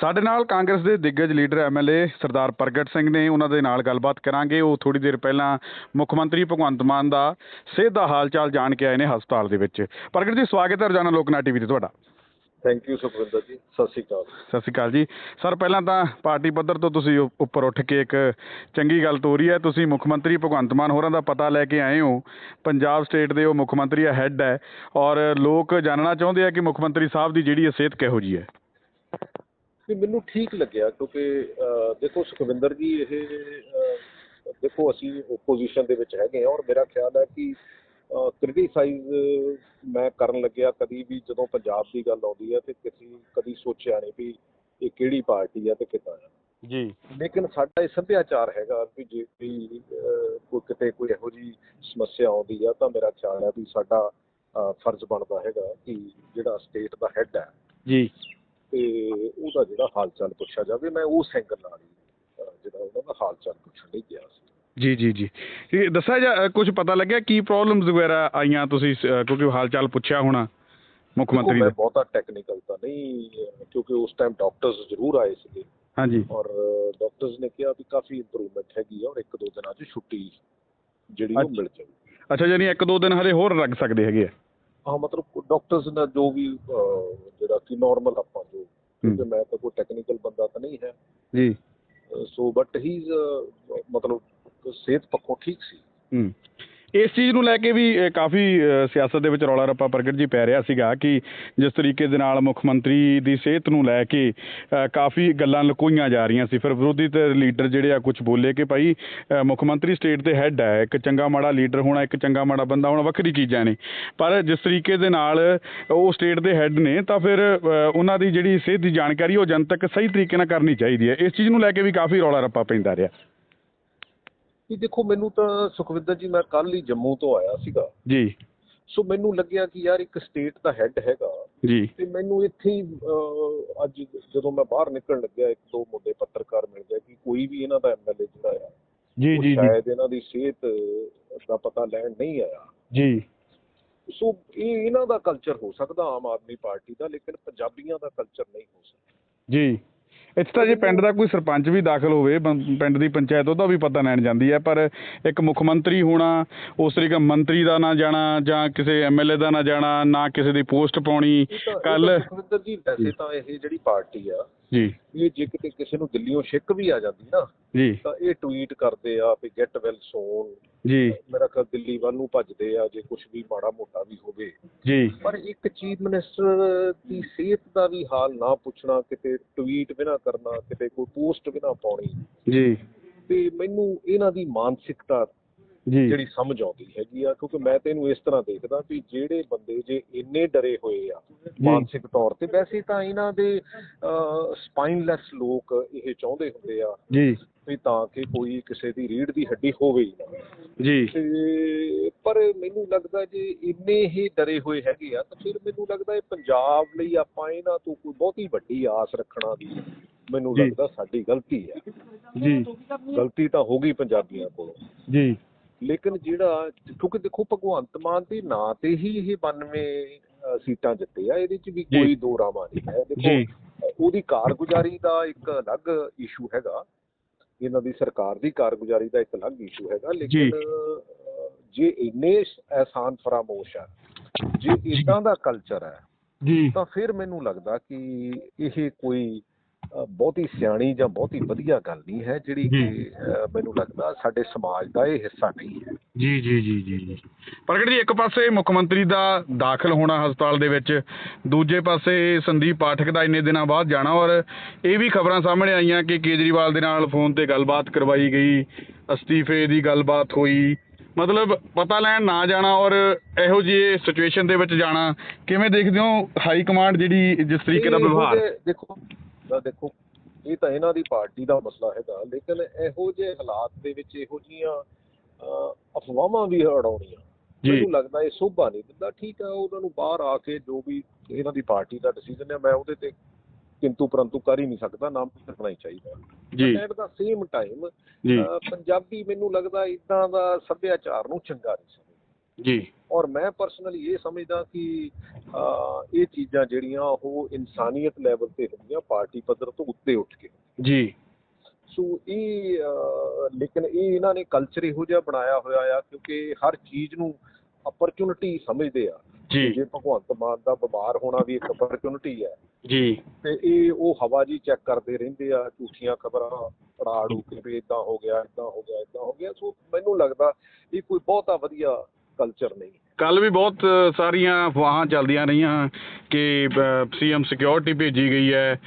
ਸਾਡੇ ਨਾਲ ਕਾਂਗਰਸ ਦੇ ਦਿੱਗਜ ਲੀਡਰ ਐਮਐਲਏ ਸਰਦਾਰ ਪ੍ਰਗਟ ਸਿੰਘ ਨੇ ਉਹਨਾਂ ਦੇ ਨਾਲ ਗੱਲਬਾਤ ਕਰਾਂਗੇ। ਉਹ ਥੋੜੀ ਦੇਰ ਪਹਿਲਾਂ ਮੁੱਖ ਮੰਤਰੀ ਭਗਵੰਤ ਮਾਨ ਦਾ ਸਿਹਤ ਦਾ ਹਾਲ ਚਾਲ ਜਾਣ ਕੇ ਆਏ ਨੇ ਹਸਪਤਾਲ ਦੇ ਵਿੱਚ। ਪ੍ਰਗਟ ਜੀ ਸਵਾਗਤ ਹੈ ਰੋਜ਼ਾਨਾ ਲੋਕਨਾਥ ਟੀਵੀ ਤੇ ਤੁਹਾਡਾ। ਥੈਂਕ ਯੂ ਸੁਖਵਿੰਦਰ ਜੀ। ਸਤਿ ਸ਼੍ਰੀ ਅਕਾਲ। ਸਤਿ ਸ਼੍ਰੀ ਅਕਾਲ ਜੀ। ਸਰ ਪਹਿਲਾਂ ਤਾਂ ਪਾਰਟੀ ਪੱਧਰ ਤੋਂ ਤੁਸੀਂ ਉੱਪਰ ਉੱਠ ਕੇ ਇੱਕ ਚੰਗੀ ਗੱਲ ਤੋਰੀ ਹੈ। ਤੁਸੀਂ ਮੁੱਖ ਮੰਤਰੀ ਭਗਵੰਤ ਮਾਨ ਹੋਰਾਂ ਦਾ ਪਤਾ ਲੈ ਕੇ ਆਏ ਹੋ। ਪੰਜਾਬ ਸਟੇਟ ਦੇ ਉਹ ਮੁੱਖ ਮੰਤਰੀ ਹੈੱਡ ਹੈ। ਔਰ ਲੋਕ ਜਾਣਨਾ ਚਾਹੁੰਦੇ ਆ ਕਿ ਮੁੱਖ ਮੰਤਰੀ ਸਾਹਿਬ ਦੀ ਜਿਹੜੀ ਸਿਹਤ ਕਿਹੋ ਜੀ ਹੈ। ਵੀ ਮੈਨੂੰ ਠੀਕ ਲੱਗਿਆ ਕਿਉਂਕਿ ਦੇਖੋ ਸੁਖਵਿੰਦਰ ਜੀ ਇਹ ਦੇਖੋ ਅਸੀਂ ਓਪੋਜੀਸ਼ਨ ਦੇ ਵਿੱਚ ਹੈਗੇ ਆ ਔਰ ਮੇਰਾ ਖਿਆਲ ਹੈ ਕਿ ਕ੍ਰਿਟੀਸਾਈਜ਼ ਮੈਂ ਕਰਨ ਲੱਗਿਆ ਕਦੀ ਵੀ ਜਦੋਂ ਪੰਜਾਬ ਦੀ ਗੱਲ ਆਉਂਦੀ ਹੈ ਤੇ ਕਿਸੇ ਕਦੀ ਸੋਚਿਆ ਨਹੀਂ ਵੀ ਇਹ ਕਿਹੜੀ ਪਾਰਟੀ ਹੈ ਤੇ ਕਿੱਦਾਂ ਹੈ। ਜੀ। ਲੇਕਿਨ ਸਾਡਾ ਇਹ ਸੱਭਿਆਚਾਰ ਹੈਗਾ ਵੀ ਜੇ ਵੀ ਅਹ, ਕੋਈ ਕਿਤੇ ਕੋਈ ਇਹੋ ਜੀ ਸਮੱਸਿਆ ਆਉਂਦੀ ਆ ਤਾਂ ਮੇਰਾ ਖਿਆਲ ਹੈ ਵੀ ਸਾਡਾ ਫਰਜ਼ ਬਣਦਾ ਹੈਗਾ ਕਿ ਜਿਹੜਾ ਸਟੇਟ ਦਾ ਹੈੱਡ ਹੈ ਜੀ। ਤੇ ਉਹਦਾ ਜਿਹੜਾ ਹਾਲ ਚਾਲ ਪੁੱਛਿਆ ਜਾਵੇ ਮੈਂ ਉਸ ਐਂਗਲ ਨਾਲ ਹੀ ਜਿਹੜਾ ਉਹਨਾਂ ਦਾ ਹਾਲ ਚਾਲ ਪੁੱਛਣ ਲਈ ਗਿਆ ਸੀ। ਜੀ ਜੀ ਜੀ। ਇਹ ਦੱਸਿਆ ਜਾ ਕੁਝ ਪਤਾ ਲੱਗਿਆ ਕੀ ਪ੍ਰੋਬਲਮਸ ਵਗੈਰਾ ਆਈਆਂ ਤੁਸੀਂ ਕਿਉਂਕਿ ਹਾਲ ਚਾਲ ਪੁੱਛਿਆ ਹੋਣਾ ਮੁੱਖ ਮੰਤਰੀ ਦਾ। ਬਹੁਤਾ ਟੈਕਨੀਕਲ ਤਾਂ ਨਹੀਂ ਕਿਉਂਕਿ ਉਸ ਟਾਈਮ ਡਾਕਟਰਸ ਜ਼ਰੂਰ ਆਏ ਸੀਗੇ। ਹਾਂਜੀ। ਔਰ ਡਾਕਟਰਸ ਨੇ ਕਿਹਾ ਵੀ ਕਾਫੀ ਇੰਪਰੂਵਮੈਂਟ ਹੈਗੀ ਔਰ ਇੱਕ ਦੋ ਦਿਨਾਂ 'ਚ ਛੁੱਟੀ ਜਿਹੜੀ ਉਹ ਮਿਲ ਜਾਊਗੀ। ਅੱਛਾ ਜਾਨੀ ਇੱਕ ਦੋ ਦਿਨ ਹਲੇ ਹੋਰ ਲੱਗ ਸਕਦੇ ਹੈਗੇ ਆ। ਹਾਂ ਮਤਲਬ ਡਾਕਟਰਸ ਨੇ ਜੋ ਵੀ ਜਿਹੜਾ ਕਿ ਨਾਰਮਲ ਆਪਾਂ ਕਿਉਂਕਿ ਮੈਂ ਤਾਂ ਕੋਈ ਟੈਕਨੀਕਲ ਬੰਦਾ ਤਾਂ ਨਹੀਂ ਹੈ। ਜੀ। ਸੋ ਬਟ ਹੀ ਇਜ਼ ਮਤਲਬ ਸਿਹਤ ਪੱਖੋਂ ਠੀਕ ਸੀ। ਹੂੰ। ਇਸ ਚੀਜ਼ ਨੂੰ ਲੈ ਕੇ ਵੀ ਕਾਫੀ ਸਿਆਸਤ ਦੇ ਵਿੱਚ ਰੌਲਾ ਰੱਪਾ ਪ੍ਰਗਟ ਜੀ ਪੈ ਰਿਹਾ ਸੀਗਾ ਕਿ ਜਿਸ ਤਰੀਕੇ ਦੇ ਨਾਲ ਮੁੱਖ ਮੰਤਰੀ ਦੀ ਸਿਹਤ ਨੂੰ ਲੈ ਕੇ ਕਾਫੀ ਗੱਲਾਂ ਲੁਕੋਈਆਂ ਜਾ ਰਹੀਆਂ ਸੀ। ਫਿਰ ਵਿਰੋਧੀ ਤੇ ਲੀਡਰ ਜਿਹੜੇ ਆ ਕੁਝ ਬੋਲੇ ਕਿ ਭਾਈ ਮੁੱਖ ਮੰਤਰੀ ਸਟੇਟ ਦੇ ਹੈੱਡ ਹੈ ਇੱਕ ਚੰਗਾ ਮਾੜਾ ਲੀਡਰ ਹੋਣਾ, ਇੱਕ ਚੰਗਾ ਮਾੜਾ ਬੰਦਾ ਹੋਣਾ, ਵੱਖਰੀ ਚੀਜ਼ਾਂ ਨੇ। ਪਰ ਜਿਸ ਤਰੀਕੇ ਦੇ ਨਾਲ ਉਹ ਸਟੇਟ ਦੇ ਹੈੱਡ ਨੇ, ਤਾਂ ਫਿਰ ਉਹਨਾਂ ਦੀ ਜਿਹੜੀ ਸਿਹਤ ਦੀ ਜਾਣਕਾਰੀ ਉਹ ਜਨਤਕ ਸਹੀ ਤਰੀਕੇ ਨਾਲ ਕਰਨੀ ਚਾਹੀਦੀ ਹੈ। ਇਸ ਚੀਜ਼ ਨੂੰ ਲੈ ਕੇ ਵੀ ਕਾਫੀ ਰੌਲਾ ਰੱਪਾ ਪੈਂਦਾ ਰਿਹਾ। ਕਿ ਦੇਖੋ ਮੈਨੂੰ ਤਾਂ ਸੁਖਵਿੰਦਰ ਜੀ ਮੈਂ ਕੱਲ ਹੀ ਜੰਮੂ ਤੋਂ ਆਇਆ ਸੀਗਾ। ਜੀ। ਸੋ ਮੈਨੂੰ ਲੱਗਿਆ ਕਿ ਯਾਰ ਇੱਕ ਸਟੇਟ ਦਾ ਹੈੱਡ ਹੈਗਾ। ਜੀ। ਤੇ ਮੈਨੂੰ ਇੱਥੇ ਹੀ ਅਹ, ਅੱਜ ਜਦੋਂ ਮੈਂ ਬਾਹਰ ਨਿਕਲਣ ਲੱਗਿਆ ਇੱਕ ਦੋ ਮੁੰਡੇ ਪੱਤਰਕਾਰ ਮਿਲ ਗਏ ਕਿ ਕੋਈ ਵੀ ਇਹਨਾਂ ਦਾ ਐਮਐਲਏ ਜਿਹੜਾ ਆ ਜੀ ਉਹ ਜੀ ਜੀ। ਸ਼ਾਇਦ ਇਹਨਾਂ ਦੀ ਸਿਹਤ ਦਾ ਪਤਾ ਲੈਣ ਨਹੀਂ ਆਇਆ। ਜੀ। ਸੋ ਇਹ ਇਹਨਾਂ ਦਾ ਕਲਚਰ ਹੋ ਸਕਦਾ ਆਮ ਆਦਮੀ ਪਾਰਟੀ ਦਾ ਲੇਕਿਨ ਪੰਜਾਬੀਆਂ ਦਾ ਕਲਚਰ ਨਹੀਂ ਹੋ ਸਕਦਾ। ਜੀ। ਇੱਥੇ ਤਾਂ ਜੇ ਪਿੰਡ ਦਾ ਕੋਈ ਸਰਪੰਚ ਵੀ ਦਾਖਲ ਹੋਵੇ ਬੰ- ਪਿੰਡ ਦੀ ਪੰਚਾਇਤ ਉਹਦਾ ਵੀ ਪਤਾ ਲੈਣ ਜਾਂਦੀ ਹੈ ਪਰ ਇੱਕ ਮੁੱਖ ਮੰਤਰੀ ਹੋਣਾ ਉਸ ਤਰੀਕੇ ਮੰਤਰੀ ਦਾ ਨਾ ਜਾਣਾ ਜਾਂ ਕਿਸੇ ਐਮਐਲਏ ਦਾ ਨਾ ਜਾਣਾ ਨਾ ਕਿਸੇ ਦੀ ਪੋਸਟ ਪਾਉਣੀ ਕੱਲ ਸੁਖਵਿੰਦਰ ਜੀ ਵੈਸੇ ਤਾਂ ਇਹ ਜਿਹੜੀ ਪਾਰਟੀ ਆ ਜੀ। ਇਹ ਜੇ ਕਿਤੇ ਕਿਸੇ ਨੂੰ ਦਿੱਲੀੋਂ ਛਿੱਕ ਵੀ ਆ ਜਾਂਦੀ ਨਾ ਜੀ। ਤਾਂ ਇਹ ਟਵੀਟ ਕਰਦੇ ਆ ਵੀ ਗੈਟ ਵੈਲ ਸੋਨ ਜੀ। ਮੇਰਾ ਖਿਆਲ ਦਿੱਲੀ ਵੱਲ ਨੂੰ ਭੱਜਦੇ ਆ ਜੇ ਕੁਝ ਵੀ ਮਾੜਾ ਮੋਟਾ ਵੀ ਹੋਵੇ। ਜੀ। ਪਰ ਇੱਕ ਚੀਫ ਮਿਨਿਸਟਰ ਦੀ ਸਿਹਤ ਦਾ ਵੀ ਹਾਲ ਨਾ ਪੁੱਛਣਾ ਕਿਤੇ ਟਵੀਟ ਵੀ ਨਾ ਕਰਨਾ ਕਿਤੇ ਕੋਈ ਪੋਸਟ ਵੀ ਨਾ ਪਾਉਣੀ। ਜੀ। ਤੇ ਮੈਨੂੰ ਇਹਨਾਂ ਦੀ ਮਾਨਸਿਕਤਾ ਜਿਹੜੀ ਸਮਝ ਆਉਂਦੀ ਹੈਗੀ ਆ ਕਿਉਂਕਿ ਮੈਂ ਤੇ ਇਹਨੂੰ ਇਸ ਤਰ੍ਹਾਂ ਦੇਖਦਾ ਵੀ ਜਿਹੜੇ ਬੰਦੇ ਜੇ ਇੰਨੇ ਡਰੇ ਹੋਏ ਆ ਮਾਨਸਿਕ ਤੌਰ ਤੇ ਵੈਸੇ ਤਾਂ ਇਹਨਾਂ ਦੇ ਸਪਾਈਨਲੈਸ ਲੋਕ ਇਹ ਚਾਹੁੰਦੇ ਹੁੰਦੇ ਆ ਜੀ। ਵੀ ਤਾਂ ਕਿ ਕੋਈ ਕਿਸੇ ਦੀ ਰੀੜ ਦੀ ਹੱਡੀ ਹੋਵੇ ਹੀ ਨਾ। ਜੀ। ਪਰ ਮੈਨੂੰ ਲੱਗਦਾ ਜੇ ਇੰਨੇ ਹੀ ਡਰੇ ਹੋਏ ਹੈਗੇ ਆ ਤਾਂ ਫਿਰ ਮੈਨੂੰ ਲੱਗਦਾ ਇਹ ਪੰਜਾਬ ਲਈ ਆਪਾਂ ਇਹਨਾਂ ਤੋਂ ਕੋਈ ਬਹੁਤੀ ਵੱਡੀ ਆਸ ਰੱਖਣਾ ਵੀ ਮੈਨੂੰ। ਲੱਗਦਾ ਸਾਡੀ ਗਲਤੀ ਹੈ ਜੀ। ਗਲਤੀ ਤਾਂ ਹੋ ਗਈ ਪੰਜਾਬੀਆਂ ਕੋਲੋਂ। ਜੀ। ਲੇਕਿਨ ਜਿਹੜਾ ਕਿਉਂਕਿ ਦੇਖੋ ਭਗਵੰਤ ਮਾਨ ਦੇ ਨਾਂ ਤੇ ਹੀ ਇਹ 92 ਅ, ਸੀਟਾਂ ਜਿੱਤੇ ਆ ਇਹਦੇ ਚ ਵੀ। ਕੋਈ ਦੋ ਰਾਮਾ ਨਹੀਂ ਹੈ। ਦੇਖੋ ਉਹਦੀ ਕਾਰਗੁਜ਼ਾਰੀ ਦਾ ਇੱਕ ਅਲੱਗ ਇਸ਼ੂ ਹੈਗਾ। ਇਹਨਾਂ ਦੀ ਸਰਕਾਰ ਦੀ ਕਾਰਗੁਜ਼ਾਰੀ ਦਾ ਇੱਕ ਅਲੱਗ ਇਸ਼ੂ ਹੈਗਾ ਲੇਕਿਨ ਜੇ ਇੰਨੇ ਐਹਸਾਨ ਫਰਾਮੋਸ਼ ਆ ਜੇ ਇਦਾਂ ਦਾ ਕਲਚਰ ਹੈ ਜੀ। ਤਾਂ ਫਿਰ ਮੈਨੂੰ ਲੱਗਦਾ ਕਿ ਇਹ ਕੋਈ ਬਹੁਤੀ ਸਿਆਣੀ ਜਾਂ ਬਹੁਤੀ ਵਧੀਆ ਗੱਲ ਨਹੀਂ ਹੈ ਜਿਹੜੀ। ਕਿ ਮੈਨੂੰ ਲੱਗਦਾ ਸਾਡੇ ਸਮਾਜ ਦਾ ਇਹ ਹਿੱਸਾ ਨਹੀਂ ਹੈ। ਜੀ ਜੀ ਜੀ ਜੀ ਜੀ। ਪ੍ਰਗਟ ਜੀ ਇੱਕ ਪਾਸੇ ਮੁੱਖ ਮੰਤਰੀ ਦਾ ਦਾਖਲ ਹੋਣਾ ਹਸਪਤਾਲ ਦੇ ਵਿੱਚ ਦੂਜੇ ਪਾਸੇ ਸੰਦੀਪ ਪਾਠਕ ਦਾ ਇੰਨੇ ਦਿਨਾਂ ਬਾਅਦ ਜਾਣਾ ਔਰ ਇਹ ਵੀ ਖਬਰਾਂ ਸਾਹਮਣੇ ਆਈਆਂ ਕਿ ਕੇਜਰੀਵਾਲ ਦੇ ਨਾਲ ਫੋਨ ਤੇ ਗੱਲਬਾਤ ਕਰਵਾਈ ਗਈ ਅਸਤੀਫੇ ਦੀ ਗੱਲਬਾਤ ਹੋਈ। ਮਤਲਬ ਪਤਾ ਲੈਣ ਨਾ ਜਾਣਾ ਔਰ ਇਹੋ ਜਿਹੀ ਸਿਚੁਏਸ਼ਨ ਦੇ ਵਿੱਚ ਜਾਣਾ ਕਿਵੇਂ ਦੇਖਦੇ ਹੋ ਹਾਈ ਕਮਾਂਡ ਜਿਹੜੀ ਜਿਸ ਤਰੀਕੇ ਦਾ ਵਿਵਹਾਰ? ਦੇਖੋ ਤਾਂ ਦੇਖੋ ਇਹ ਤਾਂ ਇਹਨਾਂ ਦੀ ਪਾਰਟੀ ਦਾ ਮਸਲਾ ਹੈਗਾ ਲੇਕਿਨ ਇਹੋ ਜਿਹੇ ਹਾਲਾਤ ਦੇ ਵਿੱਚ ਇਹੋ ਜੀਆਂ ਅਫਵਾਹਾਂ ਵੀ ਉਡਾਉਣੀਆਂ ਜੀ। ਮੈਨੂੰ ਲੱਗਦਾ ਇਹ ਸੋਭਾ ਨਹੀਂ ਦਿੰਦਾ। ਠੀਕ ਆ ਉਹਨਾਂ ਨੂੰ ਬਾਹਰ ਆ ਕੇ ਜੋ ਵੀ ਇਹਨਾਂ ਦੀ ਪਾਰਟੀ ਦਾ ਡਿਸੀਜਨ ਹੈ ਮੈਂ ਉਹਦੇ ਤੇ ਕਿੰਤੂ ਪਰੰਤੂ ਕਰ ਹੀ ਨਹੀਂ ਸਕਦਾ ਨਾਮ ਕਰਨਾ ਹੀ ਚਾਹੀਦਾ। ਜੀ। At the same time Punjabi ਮੈਨੂੰ ਲੱਗਦਾ ਇਦਾਂ ਦਾ ਸੱਭਿਆਚਾਰ ਨੂੰ ਚੰਗਾ ਨਹੀਂ ਸਮਝਦੇ। ਜੀ। ਔਰ ਮੈਂ ਪਰਸਨਲੀ ਇਹ ਸਮਝਦਾ ਕਿ ਇਹ ਚੀਜ਼ਾਂ ਜਿਹੜੀਆਂ ਉਹ ਇਨਸਾਨੀਅਤ ਲੈਵਲ ਤੇ ਹੁੰਦੀਆਂ ਪਾਰਟੀ ਪੱਧਰ ਤੋਂ ਉੱਤੇ ਉੱਠ ਕੇ ਜੀ। ਸੋ ਇਹ ਲੇਕਿਨ ਇਹ ਇਹਨਾਂ ਨੇ ਕਲਚਰ ਇਹੋ ਜਿਹਾ ਬਣਾਇਆ ਹੋਇਆ ਆ ਕਿਉਂਕਿ ਹਰ ਚੀਜ਼ ਨੂੰ ਅਪਰਚੂਨਿਟੀ ਸਮਝਦੇ ਆ। ਜੀ। ਜੇ ਭਗਵੰਤ ਮਾਨ ਦਾ ਬਿਮਾਰ ਹੋਣਾ ਵੀ ਇੱਕ ਅਪਰਚੂਨਿਟੀ ਹੈ ਜੀ। ਤੇ ਇਹ ਉਹ ਹਵਾ ਜੀ ਚੈੱਕ ਕਰਦੇ ਰਹਿੰਦੇ ਆ ਝੂਠੀਆਂ ਖਬਰਾਂ ਪੜਾੜੂ ਕਿ ਵੀ ਇਦਾਂ ਹੋ ਗਿਆ ਇਦਾਂ ਹੋ ਗਿਆ ਇਦਾਂ ਹੋ ਗਿਆ। ਸੋ ਮੈਨੂੰ ਲੱਗਦਾ ਇਹ ਕੋਈ ਬਹੁਤਾ ਵਧੀਆ ਕਲਚਰ ਨਹੀਂ ਕੱਲ ਵੀ ਬਹੁਤ ਸਾਰੀਆਂ ਅਫਵਾਹਾਂ ਚੱਲਦੀਆਂ ਰਹੀਆਂ ਕਿ ਸੀਐਮ ਸਿਕਿਉਰਿਟੀ ਭੇਜੀ ਗਈ ਹੈ।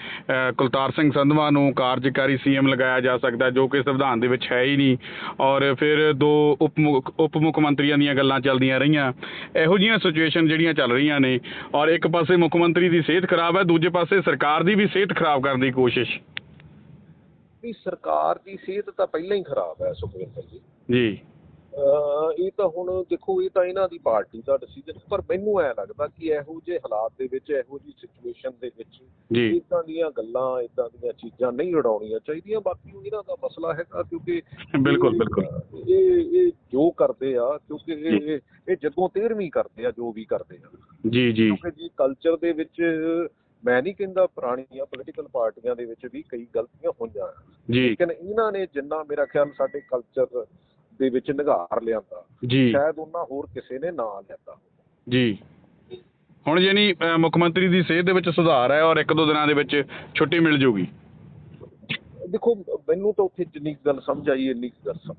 ਕੁਲਤਾਰ ਸਿੰਘ ਸੰਧਵਾ ਨੂੰ ਕਾਰਜਕਾਰੀ ਸੀਐਮ ਲਗਾਇਆ ਜਾ ਸਕਦਾ ਜੋ ਕਿ ਸੰਵਿਧਾਨ ਦੇ ਵਿੱਚ ਹੈ ਹੀ ਨਹੀਂ। ਔਰ ਫਿਰ ਦੋ ਉਪ ਮੁੱਖ ਉਪ ਮੁੱਖ ਮੰਤਰੀਆਂ ਦੀਆਂ ਗੱਲਾਂ ਚੱਲਦੀਆਂ ਰਹੀਆਂ। ਇਹੋ ਜਿਹੀਆਂ ਸਿਚੁਏਸ਼ਨ ਜਿਹੜੀਆਂ ਚੱਲ ਰਹੀਆਂ ਨੇ। ਔਰ ਇੱਕ ਪਾਸੇ ਮੁੱਖ ਮੰਤਰੀ ਦੀ ਸਿਹਤ ਖਰਾਬ ਹੈ ਦੂਜੇ ਪਾਸੇ ਸਰਕਾਰ ਦੀ ਵੀ ਸਿਹਤ ਖਰਾਬ ਕਰਨ ਦੀ ਕੋਸ਼ਿਸ਼। ਵੀ ਸਰਕਾਰ ਦੀ ਸਿਹਤ ਤਾਂ ਪਹਿਲਾਂ ਹੀ ਖਰਾਬ ਹੈ ਸੁਖਵਿੰਦਰ ਜੀ। ਜੀ। ਇਹ ਤਾਂ ਹੁਣ ਦੇਖੋ ਇਹ ਤਾਂ ਇਹਨਾਂ ਦੀ ਪਾਰਟੀ ਦਾ ਡਿਸੀਜਨ ਪਰ ਮੈਨੂੰ ਐ ਲੱਗਦਾ ਕਿ ਇਹੋ ਜਿਹੇ ਹਾਲਾਤ ਦੇ ਵਿੱਚ ਇਹੋ ਜਿਹੀ ਸਿਚੁਏਸ਼ਨ ਦੇ ਵਿੱਚ ਇਦਾਂ ਦੀਆਂ ਗੱਲਾਂ ਇਦਾਂ ਦੀਆਂ ਚੀਜ਼ਾਂ ਨਹੀਂ ਉਡਾਉਣੀਆਂ ਚਾਹੀਦੀਆਂ ਬਾਕੀ ਇਹਨਾਂ ਦਾ ਮਸਲਾ ਹੈਗਾ ਕਿਉਂਕਿ ਬਿਲਕੁਲ ਬਿਲਕੁਲ। ਇਹ ਇਹ ਜੋ ਕਰਦੇ ਆ ਕਿਉਂਕਿ ਇਹ ਇਹ ਜਦੋਂ 13ਵੀਂ ਕਰਦੇ ਆ ਜੋ ਵੀ ਕਰਦੇ ਆ। ਜੀ ਜੀ। ਕਿਉਂਕਿ ਜੀ ਕਲਚਰ ਦੇ ਵਿੱਚ ਮੈਂ ਨਹੀਂ ਕਹਿੰਦਾ ਪੁਰਾਣੀਆਂ ਪੋਲੀਟੀਕਲ ਪਾਰਟੀਆਂ ਦੇ ਵਿੱਚ ਵੀ ਕਈ ਗਲਤੀਆਂ ਹੋਈਆਂ। ਜੀ। ਲੇਕਿਨ ਇਹਨਾਂ ਨੇ ਜਿੰਨਾ ਮੇਰਾ ਖਿਆਲ ਸਾਡੇ ਕਲਚਰ ਦੇ ਵਿੱਚ ਨਿਗਾਰ ਲਿਆਂਦਾ। ਜੀ। ਸ਼ਾਇਦ ਉਹਨਾਂ ਹੋਰ ਕਿਸੇ ਨੇ ਨਾ ਲਿਆਂਦਾ ਜੀ। ਹੁਣ ਯਾਨੀ ਮੁੱਖ ਮੰਤਰੀ ਦੀ ਸਿਹਤ ਦੇ ਵਿੱਚ ਸੁਧਾਰ ਹੈ ਔਰ ਇੱਕ ਦੋ ਦਿਨਾਂ ਦੇ ਵਿੱਚ ਛੁੱਟੀ ਮਿਲ ਜੂਗੀ। ਦੇਖੋ ਮੈਨੂੰ ਤਾਂ ਉੱਥੇ ਜਿੰਨੀ ਗੱਲ ਸਮਝ ਆਈ ਇੰਨੀ ਗੱਲ ਸਮਝ